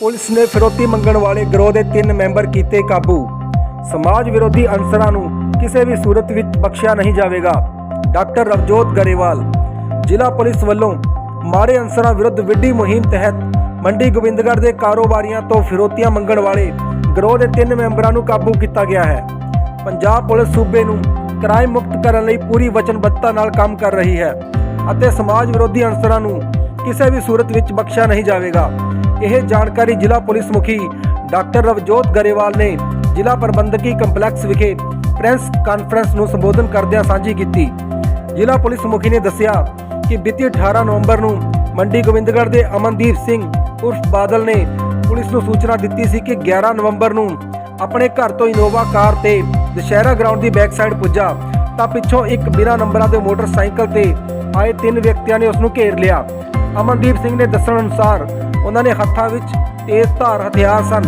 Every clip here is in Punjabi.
ਪੁਲਿਸ ਨੇ ਫਿਰੋਤੀ ਮੰਗਣ ਵਾਲੇ ਗਰੋਹ ਦੇ ਤਿੰਨ ਮੈਂਬਰ ਕੀਤੇ ਕਾਬੂ। ਸਮਾਜ ਵਿਰੋਧੀ ਅਨਸਰਾਂ ਨੂੰ ਕਿਸੇ ਵੀ ਸੂਰਤ ਵਿੱਚ ਬਖਸ਼ਿਆ ਨਹੀਂ ਜਾਵੇਗਾ। ਡਾਕਟਰ ਰਵਜੋਤ ਗਰੇਵਾਲ, ਜ਼ਿਲ੍ਹਾ ਪੁਲਿਸ ਵੱਲੋਂ ਮਾੜੇ ਅਨਸਰਾਂ ਵਿਰੁੱਧ ਵਿੱਢੀ ਮੁਹਿੰਮ ਤਹਿਤ ਮੰਡੀ ਗੋਬਿੰਦਗੜ੍ਹ ਦੇ ਕਾਰੋਬਾਰੀਆਂ ਤੋਂ ਫਿਰੋਤੀਆਂ ਮੰਗਣ ਵਾਲੇ ਗਰੋਹ ਦੇ ਤਿੰਨ ਮੈਂਬਰਾਂ ਨੂੰ ਕਾਬੂ ਕੀਤਾ ਗਿਆ ਹੈ। ਪੰਜਾਬ ਪੁਲਿਸ ਸੂਬੇ ਨੂੰ ਕ੍ਰਾਈਮ ਮੁਕਤ ਕਰਨ ਲਈ ਪੂਰੀ ਵਚਨਬੱਧਤਾ ਨਾਲ ਕੰਮ ਕਰ ਰਹੀ ਹੈ ਅਤੇ ਸਮਾਜ ਵਿਰੋਧੀ ਅਨਸਰਾਂ ਨੂੰ ਕਿਸੇ ਵੀ ਸੂਰਤ ਵਿੱਚ ਬਖਸ਼ਿਆ ਨਹੀਂ ਜਾਵੇਗਾ। ਇਹ ਜਾਣਕਾਰੀ ਜ਼ਿਲ੍ਹਾ ਪੁਲਿਸ ਮੁਖੀ ਡਾਕਟਰ ਰਵਜੋਤ ਗਰੇਵਾਲ ਨੇ ਜ਼ਿਲ੍ਹਾ ਪ੍ਰਬੰਧਕੀ ਕੰਪਲੈਕਸ ਵਿਖੇ ਪ੍ਰੈਸ ਕਾਨਫਰੰਸ ਨੂੰ ਸੰਬੋਧਨ ਕਰਦਿਆਂ ਸਾਂਝੀ ਕੀਤੀ। ਜ਼ਿਲ੍ਹਾ ਪੁਲਿਸ ਮੁਖੀ ਨੇ ਦੱਸਿਆ ਕਿ ਬੀਤੀ 18 ਨਵੰਬਰ ਨੂੰ ਮੰਡੀ ਗੋਬਿੰਦਗੜ੍ਹ ਦੇ ਅਮਨਦੀਪ ਸਿੰਘ ਉਰਫ ਬਾਦਲ ਨੇ ਪੁਲਿਸ ਨੂੰ ਸੂਚਨਾ ਦਿੱਤੀ ਸੀ ਕਿ 11 ਨਵੰਬਰ ਨੂੰ ਆਪਣੇ ਘਰ ਤੋਂ ਇਨੋਵਾ ਕਾਰ ਤੇ ਦੁਸ਼ਹਿਰਾ ਗਰਾਊਂਡ ਦੀ ਬੈਕ ਸਾਈਡ ਪੁੱਜਾ ਤਾਂ ਪਿੱਛੋਂ ਇੱਕ ਬਿਨਾਂ ਨੰਬਰਾਂ ਦੇ ਮੋਟਰਸਾਈਕਲ ਤੇ ਆਏ ਤਿੰਨ ਵਿਅਕਤੀਆਂ ਨੇ ਉਸ ਨੂੰ ਘੇਰ ਲਿਆ। ਅਮਨਦੀਪ ਸਿੰਘ ਨੇ ਦੱਸਣ ਅਨੁਸਾਰ ਉਹਨਾਂ ਦੇ ਹੱਥਾਂ ਵਿੱਚ ਤੇਜ਼ ਧਾਰ ਹਥਿਆਰ ਸਨ।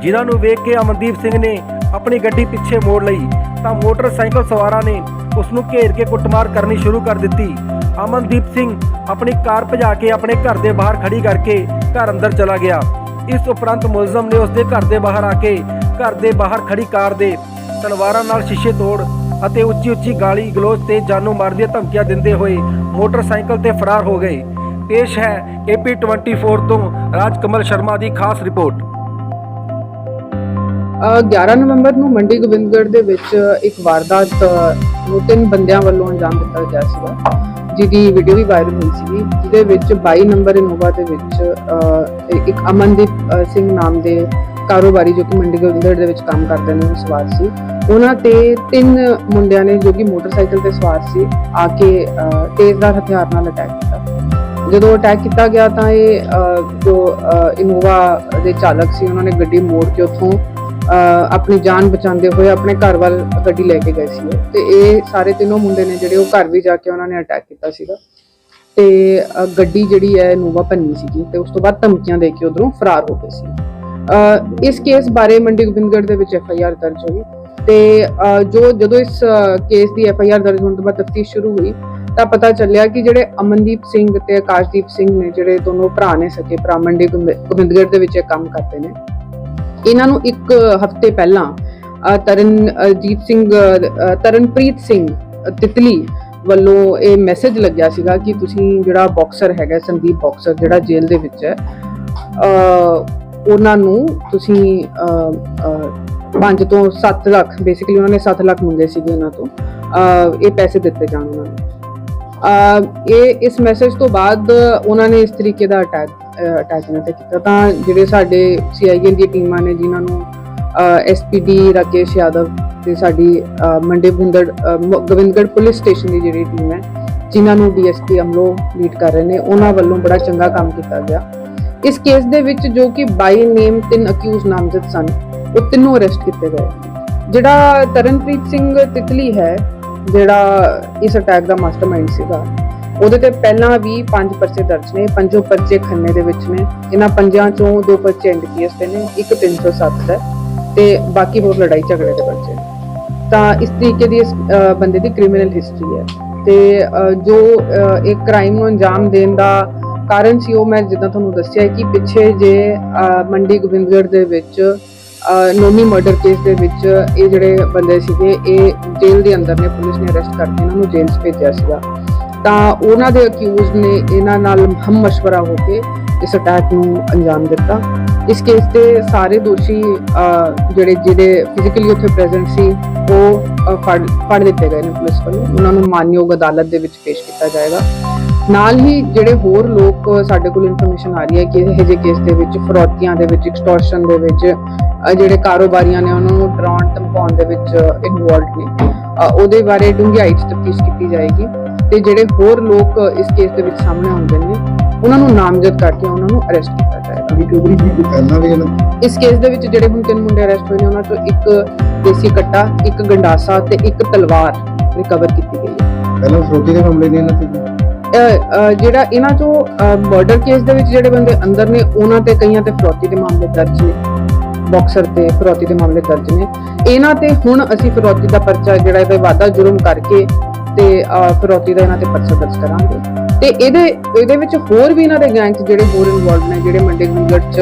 ਜਿਨ੍ਹਾਂ ਨੂੰ ਵੇਖ ਕੇ ਅਮਨਦੀਪ ਸਿੰਘ ਨੇ ਆਪਣੀ ਗੱਡੀ ਪਿੱਛੇ ਮੋੜ ਲਈ, ਤਾਂ ਮੋਟਰਸਾਈਕਲ ਸਵਾਰਾਂ ਨੇ ਉਸ ਨੂੰ ਘੇਰ ਕੇ ਕੁੱਟਮਾਰ ਕਰਨੀ ਸ਼ੁਰੂ ਕਰ ਦਿੱਤੀ। ਅਮਨਦੀਪ ਸਿੰਘ ਆਪਣੀ ਕਾਰ ਭਜਾ ਕੇ ਆਪਣੇ ਘਰ ਦੇ ਬਾਹਰ ਖੜੀ ਕਰਕੇ ਘਰ ਅੰਦਰ ਚਲਾ ਗਿਆ। ਇਸ ਉਪਰੰਤ ਮੁਲਜ਼ਮ ਨੇ ਉਸ ਦੇ ਘਰ ਦੇ ਬਾਹਰ ਆ ਕੇ ਘਰ ਦੇ ਬਾਹਰ ਖੜੀ ਕਾਰ ਦੇ ਤਲਵਾਰਾਂ ਨਾਲ ਸ਼ੀਸ਼ੇ ਤੋੜ ਅਤੇ ਉੱਚੀ ਉੱਚੀ ਗਾਲੀ ਗਲੋਚ ਤੇ ਜਾਨੋਂ ਮਾਰ ਦੀਆਂ ਧਮਕੀਆਂ ਦਿੰਦੇ ਹੋਏ ਮੋਟਰਸਾਈਕਲ ਤੇ ਫਰਾਰ ਹੋ ਗਏ। ਪੇਸ਼ ਹੈ ਏਪੀ 24 ਤੋਂ ਰਾਜ ਸ਼ਰਮਾ ਦੀ ਖਾਸ ਰਿਪੋਰਟ। 11 ਨਵੰਬਰ ਨੂੰ ਮੰਡੀ ਗੋਬਿੰਦਗੜ੍ਹ ਦੇ ਵਿੱਚ ਇੱਕ ਵਾਰਦਾਤ ਨੂੰ ਤਿੰਨ ਬੰਦਿਆਂ ਵੱਲੋਂ ਅੰਜਾਮ ਦਿੱਤਾ ਗਿਆ ਸੀਗਾ ਜਿਹਦੀ ਵੀਡੀਓ ਵੀ ਵਾਇਰਲ ਹੋਈ ਸੀਗੀ ਜਿਹਦੇ ਵਿੱਚ 22 ਨੰਬਰ ਇਨੋਵਾ ਦੇ ਵਿੱਚ ਇੱਕ ਅਮਨਦੀਪ ਸਿੰਘ ਨਾਮ ਦੇ ਕਾਰੋਬਾਰੀ ਜੋ ਕਿ ਮੰਡੀ ਗੋਬਿੰਦਗੜ੍ਹ ਦੇ ਵਿੱਚ ਕੰਮ ਕਰਦੇ ਨੇ ਉਹ ਸਵਾਰ ਸੀ। ਉਹਨਾਂ ਤੇ ਤਿੰਨ ਮੁੰਡਿਆਂ ਨੇ ਜੋ ਕਿ ਮੋਟਰਸਾਈਕਲ ਤੇ ਸਵਾਰ ਸੀ ਆ ਕੇ ਅ, ਤੇਜ਼ਧਾਰ ਹਥਿਆਰ ਨਾਲ ਅਟੈਕ ਜਦੋਂ ਅਟੈਕ ਕੀਤਾ ਗਿਆ ਤਾਂ ਇਹ ਜੋ ਇਨੋਵਾ ਦੇ ਚਾਲਕ ਸੀ ਉਹਨਾਂ ਨੇ ਗੱਡੀ ਮੋੜ ਕੇ ਉੱਥੋਂ ਆਪਣੀ ਜਾਨ ਬਚਾਉਂਦੇ ਹੋਏ ਆਪਣੇ ਘਰ ਵੱਲ ਗੱਡੀ ਲੈ ਕੇ ਗਏ ਸੀ ਤੇ ਇਹ ਸਾਰੇ ਤਿੰਨੋਂ ਮੁੰਡੇ ਨੇ ਜਿਹੜੇ ਉਹ ਘਰ ਵੀ ਜਾ ਕੇ ਉਹਨਾਂ ਨੇ ਅਟੈਕ ਕੀਤਾ ਸੀਗਾ। ਤੇ ਗੱਡੀ ਜਿਹੜੀ ਹੈ ਇਨੋਵਾ ਭੰਨੀ ਸੀਗੀ ਤੇ ਉਸ ਤੋਂ ਬਾਅਦ ਧਮਕੀਆਂ ਦੇ ਕੇ ਉਧਰੋਂ ਫਰਾਰ ਹੋ ਗਏ ਸੀ। ਅ, ਇਸ ਕੇਸ ਬਾਰੇ ਮੰਡੀ ਗੋਬਿੰਦਗੜ੍ਹ ਦੇ ਵਿੱਚ ਐਫ ਆਈ ਆਰ ਦਰਜ ਹੋਈ ਤੇ ਜੋ ਜਦੋਂ ਇਸ ਕੇਸ ਦੀ ਐਫ ਆਈ ਆਰ ਦਰਜ ਹੋਣ ਤੋਂ ਬਾਅਦ ਤਫਤੀਸ਼ ਸ਼ੁਰੂ ਹੋਈ ਤਾਂ ਪਤਾ ਚੱਲਿਆ ਕਿ ਜਿਹੜੇ ਅਮਨਦੀਪ ਸਿੰਘ ਤੇ ਆਕਾਸ਼ਦੀਪ ਸਿੰਘ ਨੇ ਜਿਹੜੇ ਦੋਨੋਂ ਭਰਾ ਨੇ ਸਕੇ ਭਰਾ ਮੰਡੀ ਗੋਬਿੰਦ- ਗੋਬਿੰਦਗੜ੍ਹ ਦੇ ਵਿੱਚ ਕੰਮ ਕਰਦੇ ਨੇ। ਇਹਨਾਂ ਨੂੰ ਇੱਕ ਹਫ਼ਤੇ ਪਹਿਲਾਂ ਤਰਨਜੀਤ ਸਿੰਘ ਤਰਨਪ੍ਰੀਤ ਸਿੰਘ ਅ, ਤਿਤਲੀ ਵੱਲੋਂ ਇਹ ਮੈਸੇਜ ਲੱਗਿਆ ਸੀਗਾ ਕਿ ਤੁਸੀਂ ਜਿਹੜਾ ਬਾਕਸਰ ਹੈਗਾ ਸੰਦੀਪ ਬਾਕਸਰ ਜਿਹੜਾ ਜੇਲ੍ਹ ਦੇ ਵਿੱਚ ਹੈ ਉਹਨਾਂ ਨੂੰ ਤੁਸੀਂ 5 ਤੋਂ 7 ਲੱਖ ਬੇਸਿਕਲੀ ਉਹਨਾਂ ਨੇ 7 ਲੱਖ ਮੰਗੇ ਸੀਗੇ ਉਹਨਾਂ ਤੋਂ ਇਹ ਪੈਸੇ ਦਿੱਤੇ ਜਾਣ ਉਹਨਾਂ ਨੂੰ। ਇਹ ਇਸ ਮੈਸੇਜ ਤੋਂ ਬਾਅਦ ਉਹਨਾਂ ਨੇ ਇਸ ਤਰੀਕੇ ਦਾ ਅਟੈਕ ਅਟੈਕ ਇਹਨਾਂ ਤੇ ਕੀਤਾ। ਤਾਂ ਜਿਹੜੇ ਸਾਡੇ ਸੀਆਈਏ ਦੀਆਂ ਟੀਮਾਂ ਨੇ ਜਿਨ੍ਹਾਂ ਨੂੰ ਐਸਪੀਡੀ ਰਾਕੇਸ਼ ਯਾਦਵ ਤੇ ਸਾਡੀ ਅ, ਮੰਡੀ ਗੋਬਿੰਦਗੜ ਗੋਬਿੰਦਗੜ੍ਹ ਪੁਲਿਸ ਸਟੇਸ਼ਨ ਦੀ ਜਿਹੜੀ ਟੀਮ ਹੈ ਜਿਨ੍ਹਾਂ ਨੂੰ ਡੀਐਸਪੀ ਅਮਲੋ ਲੀਡ ਕਰ ਰਹੇ ਨੇ ਉਹਨਾਂ ਵੱਲੋਂ ਬੜਾ ਚੰਗਾ ਕੰਮ ਕੀਤਾ ਗਿਆ। ਇਸ ਕੇਸ ਦੇ ਵਿੱਚ ਜੋ ਕਿ ਬਾਈ ਨੇਮ ਤਿੰਨ ਅਕਿਊਜ਼ ਨਾਮਜ਼ਦ ਸਨ ਉਹ ਤਿੰਨੋਂ ਅਰੈਸਟ ਕੀਤੇ ਗਏ। ਜਿਹੜਾ ਤਰਨਪ੍ਰੀਤ ਸਿੰਘ ਤਿਤਲੀ ਹੈ ਜਿਹੜਾ ਇਸ ਅਟੈਕ ਦਾ ਮਾਸਟਰਮਾਈਂਡ ਸੀਗਾ ਉਹਦੇ ਤੇ ਪਹਿਲਾਂ ਵੀ ਪੰਜ ਪਰਚੇ ਦਰਜ ਨੇ ਪੰਜੋ ਪਰਚੇ ਖੰਨੇ ਦੇ ਵਿੱਚ ਨੇ ਇਹਨਾਂ ਪੰਜਾਂ ਚੋਂ ਦੋ ਪਰਚੇ ਐਨਡੀਪੀਐਸ ਦੇ ਨੇ ਇੱਕ 307 ਦਾ ਤੇ ਬਾਕੀ ਹੋਰ ਲੜਾਈ ਝਗੜੇ ਦੇ ਪਰਚੇ ਤਾਂ ਇਸ ਤਰੀਕੇ ਦੀ ਇਸ ਬੰਦੇ ਦੀ ਕ੍ਰਿਮੀਨਲ ਹਿਸਟਰੀ ਹੈ। ਤੇ ਜੋ ਅ, ਇੱਕ ਕ੍ਰਾਈਮ ਨੂੰ ਅੰਜਾਮ ਦੇਣ ਦਾ ਕਾਰਨ ਸੀ ਉਹ ਮੈਂ ਜਿੱਦਾਂ ਤੁਹਾਨੂੰ ਦੱਸਿਆ ਕਿ ਪਿੱਛੇ ਜੇ ਮੰਡੀ ਗੋਬਿੰਦਗੜ੍ਹ ਦੇ ਵਿੱਚ ਅ, ਨੋਨੀ ਮਰਡਰ ਕੇਸ ਦੇ ਵਿੱਚ ਇਹ ਜਿਹੜੇ ਬੰਦੇ ਸੀਗੇ ਇਹ ਜੇਲ੍ਹ ਦੇ ਅੰਦਰ ਨੇ ਪੁਲਿਸ ਨੇ ਅਰੈਸਟ ਕਰਕੇ ਇਹਨਾਂ ਨੂੰ ਜੇਲ੍ਹ 'ਚ ਭੇਜਿਆ ਸੀਗਾ। ਤਾਂ ਉਹਨਾਂ ਦੇ ਅਕਿਊਜ਼ ਨੇ ਇਹਨਾਂ ਨਾਲ ਹਮ ਮਸ਼ਵਰਾ ਹੋ ਕੇ ਇਸ ਅਟੈਕ ਨੂੰ ਅੰਜਾਮ ਦਿੱਤਾ। ਇਸ ਕੇਸ ਦੇ ਸਾਰੇ ਦੋਸ਼ੀ ਜਿਹੜੇ ਜਿਹੜੇ ਫਿਜ਼ੀਕਲੀ ਉੱਥੇ ਪ੍ਰੈਜ਼ੈਂਟ ਸੀ ਉਹ ਫੜ ਫੜ ਦਿੱਤੇ ਗਏ ਨੇ ਪੁਲਿਸ ਵੱਲੋਂ। ਉਹਨਾਂ ਨੂੰ ਮਾਨਯੋਗ ਅਦਾਲਤ ਦੇ ਵਿੱਚ ਪੇਸ਼ ਕੀਤਾ ਜਾਏਗਾ। ਨਾਲ ਹੀ ਜਿਹੜੇ ਹੋਰ ਲੋਕ ਸਾਡੇ ਕੋਲ ਇਨਫੋਰਮੇਸ਼ਨ ਆ ਰਹੀ ਹੈ ਕਿ ਇਹ ਜਿਹੇ ਕੇਸ ਦੇ ਵਿੱਚ ਫਰੌਤੀਆਂ ਦੇ ਵਿੱਚ ਐਕਸਟੋਰਸ਼ਨ ਦੇ ਵਿੱਚ ਜਿਹੜੇ ਕਾਰੋਬਾਰੀਆਂ ਨੇ ਉਹਨਾਂ ਨੂੰ ਡਰਾਉਣ ਧਮਕਾਉਣ ਦੇ ਵਿੱਚ ਇਨਵੋਲਡ ਨੇ। ਉਹਦੇ ਬਾਰੇ ਡੂੰਘਾਈ 'ਚ ਤਫਤੀਸ਼ ਕੀਤੀ ਜਾਏਗੀ ਤੇ ਜਿਹੜੇ ਹੋਰ ਲੋਕ ਇਸ ਕੇਸ ਦੇ ਵਿੱਚ ਸਾਹਮਣੇ ਆਉਂਦੇ ਨੇ ਉਹਨਾਂ ਨੂੰ ਨਾਮਜ਼ਦ ਕਰਕੇ ਉਹਨਾਂ ਨੂੰ ਅਰੈਸਟ ਕੀਤਾ ਜਾਏਗਾ। ਰਿਕਵਰੀ ਦੀ ਪਹਿਲਾਂ ਵੀ ਇਹਨਾਂ ਇਸ ਕੇਸ ਦੇ ਵਿੱਚ ਜਿਹੜੇ ਹੁਣ ਤਿੰਨ ਮੁੰਡੇ ਅਰੈਸਟ ਹੋਏ ਨੇ ਉਹਨਾਂ ਤੋਂ ਇੱਕ ਦੇਸੀ ਕੱਟਾ ਇੱਕ ਗੰਡਾਸਾ ਤੇ ਇੱਕ ਤਲਵਾਰ ਰਿਕਵਰ ਕੀਤੀ ਗਈ ਹੈ। ਪਹਿਲਾਂ ਫਰੋਤੀ ਦੇ ਮਾਮਲੇ ਨੇ ਇਹਨਾਂ ਤੇ। ਜਿਹੜਾ ਇਹਨਾਂ ਚੋਂ ਮਰਡਰ ਕੇਸ ਦੇ ਵਿੱਚ ਜਿਹੜੇ ਬੰਦੇ ਅੰਦਰ ਨੇ ਉਹਨਾਂ ਤੇ ਕਈਆਂ ਤੇ ਫਰੌਤੀ ਦੇ ਮਾਮਲੇ ਦਰਜ ਨੇ। ਬਾਕਸਰ ਤੇ ਫਰੌਤੀ ਦੇ ਮਾਮਲੇ ਦਰਜ ਨੇ। ਇਹਨਾਂ ਤੇ ਹੁਣ ਅਸੀਂ ਫਰੌਤੀ ਦਾ ਪਰਚਾ ਜਿਹੜਾ ਇਹਦਾ ਵਾਧਾ ਜੁਰਮ ਕਰਕੇ ਤੇ ਅਹ, ਦਾ ਇਹਨਾਂ ਤੇ ਪਰਚਾ ਦਰਜ ਕਰਾਂਗੇ। ਤੇ ਇਹਦੇ ਇਹਦੇ ਵਿੱਚ ਹੋਰ ਵੀ ਇਹਨਾਂ ਦੇ ਗੈਂਗਸ ਜਿਹੜੇ ਹੋਰ ਇਨਵੋਲਵ ਨੇ ਜਿਹੜੇ ਮੰਡੀ ਗੁੰਗਟ ਚ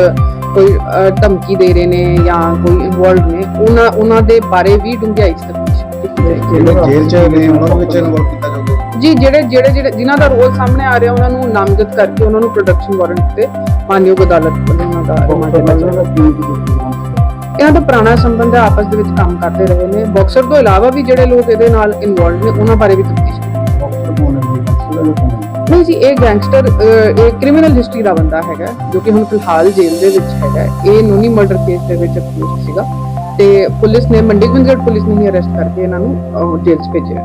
ਕੋਈ ਧਮਕੀ ਦੇ ਰਹੇ ਨੇ ਜਾਂ ਕੋਈ ਇਨਵੋਲਵ ਨੇ ਉਹਨਾਂ ਉਹਨਾਂ ਦੇ ਬਾਰੇ ਵੀ ਡੂੰਘਾਈ ਚ ਤਫਤੀਸ਼ ਕੀਤੀ ਜਾਏਗੀ। ਜੇਲ੍ਹ ਚ ਨੇ ਉਹਨਾਂ ਨੂੰ ਵਿੱਚ ਇਨਵੋਲਵ ਕੀਤਾ ਜਾਊਗਾ। ਜੀ ਜਿਹੜੇ ਜਿਹੜੇ ਜਿਹੜੇ ਜਿਨ੍ਹਾਂ ਦਾ ਰੋਲ ਸਾਹਮਣੇ ਆ ਰਿਹਾ ਉਹਨਾਂ ਨੂੰ ਨਾਮਜ਼ਦ ਕਰਕੇ ਉਹਨਾਂ ਨੂੰ ਪ੍ਰੋਡਕਸ਼ਨ ਵਾਰੰਟ ਤੇ ਮਾਨਯੋਗ ਅਦਾਲਤ ਵੱਲੋਂ ਉਹਨਾਂ ਦਾ ਰਿਮਾਂਡ ਲਿਆ ਜਾਏਗਾ ਇਹਨਾਂ ਦਾ ਪੁਰਾਣਾ ਸੰਬੰਧ ਹੈ ਆਪਸ ਦੇ ਵਿੱਚ ਕੰਮ ਕਰਦੇ ਰਹੇ ਨੇ। ਬਾਕਸਰ ਤੋਂ ਇਲਾਵਾ ਵੀ ਜਿਹੜੇ ਲੋਕ ਇਹਦੇ ਨਾਲ ਇਨਵੋਲਵ ਨੇ ਉਹਨਾਂ ਬਾਰੇ ਵੀ ਤਫਤੀਸ਼ ਨਹੀਂ ਜੀ ਇਹ ਗੈਂਗਸਟਰ ਇਹ ਕ੍ਰਿਮੀਨਲ ਹਿਸਟਰੀ ਦਾ ਬੰਦਾ ਹੈਗਾ ਜੋ ਕਿ ਹੁਣ ਫਿਲਹਾਲ ਜੇਲ੍ਹ ਦੇ ਵਿੱਚ ਹੈਗਾ। ਇਹ ਨੋਨੀ ਮਰਡਰ ਕੇਸ ਦੇ ਵਿੱਚ ਅਕਿਊਜ਼ਡ ਸੀਗਾ। ਤੇ ਪੁਲਿਸ ਨੇ ਮੰਡੀ ਗੁੰਜੜ ਪੁਲਿਸ ਨੇ ਹੀ ਅਰੈਸਟ ਕਰਕੇ ਇਹਨਾਂ ਨੂੰ ਜੇਲ੍ਹ 'ਚ ਭੇਜਿਆ।